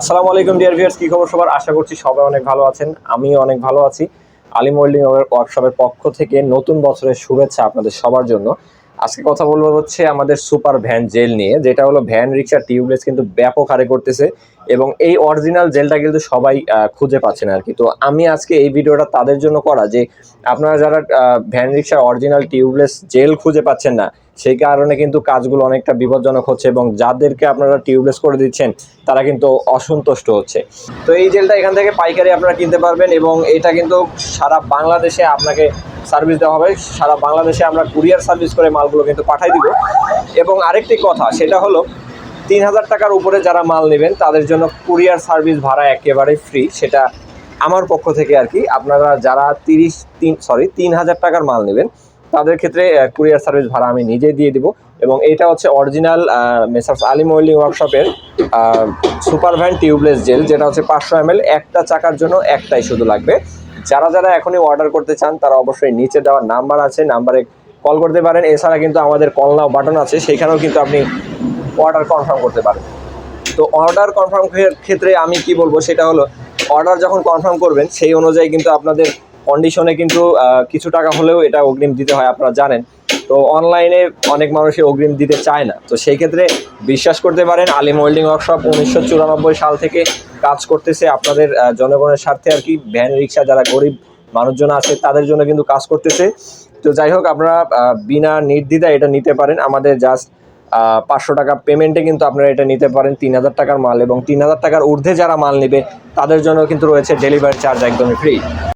আসসালামু আলাইকুম dear viewers কি খবর সবার? আশা করছি সবাই অনেক ভালো আছেন, আমিও অনেক ভালো আছি। আলিম ওয়েল্ডিং ওয়ার্কশপের পক্ষ থেকে নতুন বছরের শুভেচ্ছা আপনাদের সবার জন্য। আজকে কথা বলব হচ্ছে আমাদের সুপার ভ্যান জেল নিয়ে, যেটা হলো ভ্যান, রিক্সা টিউবলেস কিন্তু ব্যাপক হারে করতেছে এবং এই অরিজিনাল জেলটা কিন্তু সবাই খুঁজে পাচ্ছে না আর কি তো আমি আজকে এই ভিডিওটা তাদের জন্য করা যে আপনারা যারা ভ্যান রিক্সার অরিজিনাল টিউবলেস জেল খুঁজে পাচ্ছেন না সেই কারণে কিন্তু কাজগুলো অনেকটা বিপজ্জনক হচ্ছে এবং যাদেরকে আপনারা টিউবলেস করে দিচ্ছেন, তারা কিন্তু অসন্তুষ্ট হচ্ছে। তো এই জেলটা এখান থেকে পাইকারি আপনারা কিনতে পারবেন এবং এটা কিন্তু সারা বাংলাদেশে আপনাকে সার্ভিস দেওয়া হবে। সারা বাংলাদেশে আমরা কুরিয়ার সার্ভিস করে মালগুলো কিন্তু পাঠাই দিব। এবং আরেকটি কথা, সেটা হলো, তিন হাজার টাকার উপরে যারা মাল নেবেন, তাদের জন্য কুরিয়ার সার্ভিস ভাড়া একেবারে ফ্রি সেটা আমার পক্ষ থেকে আর কি, আপনারা যারা তিরিশ, তিন সরি তিন হাজার টাকার মাল নেবেন তাদের ক্ষেত্রে কুরিয়ার সার্ভিস ভাড়া আমি নিজে দিয়ে দিব। এবং এটা হচ্ছে অরিজিনাল মেসার্স আলিম ওয়েল্ডিং ওয়ার্কশপের সুপার ভ্যান টিউবলেস জেল যেটা হচ্ছে পাঁচশো এম একটা চাকার জন্য একটাই শুধু লাগবে। যারা যারা এখনই অর্ডার করতে চান, তারা অবশ্যই নিচে দেওয়ার নাম্বার আছে নাম্বারে কল করতে পারেন। এছাড়া কিন্তু আমাদের কল নাও বাটন আছে, সেখানেও কিন্তু আপনি অর্ডার কনফার্ম করতে পারেন। তো অর্ডার কনফার্ম ক্ষেত্রে আমি কি বলব, সেটা হলো অর্ডার যখন কনফার্ম করবেন, সেই অনুযায়ী কিন্তু আপনাদের কন্ডিশনে কিন্তু কিছু টাকা হলেও এটা অগ্রিম দিতে হয়, আপনারা জানেন। তো অনলাইনে অনেক মানুষই অগ্রিম দিতে চায় না। তো সেই ক্ষেত্রে বিশ্বাস করতে পারেন, আলিম ওয়েল্ডিং ওয়ার্কশপ উনিশশো চুরানব্বই সাল থেকে কাজ করতেছে আপনাদের জনগণের স্বার্থে আর কি। ভ্যান রিক্সা যারা গরিব মানুষজন আছে, তাদের জন্য কিন্তু কাজ করতেছে। তো যাই হোক, আপনারা বিনা নির্দ্বিধায় এটা নিতে পারেন। আমাদের জাস্ট পাঁচশো টাকা পেমেন্টে কিন্তু আপনারা এটা নিতে পারেন, তিন হাজার টাকার মাল। এবং তিন হাজার টাকার ঊর্ধ্বে যারা মাল নেবে, তাদের জন্য কিন্তু রয়েছে ডেলিভারি চার্জ একদমই ফ্রি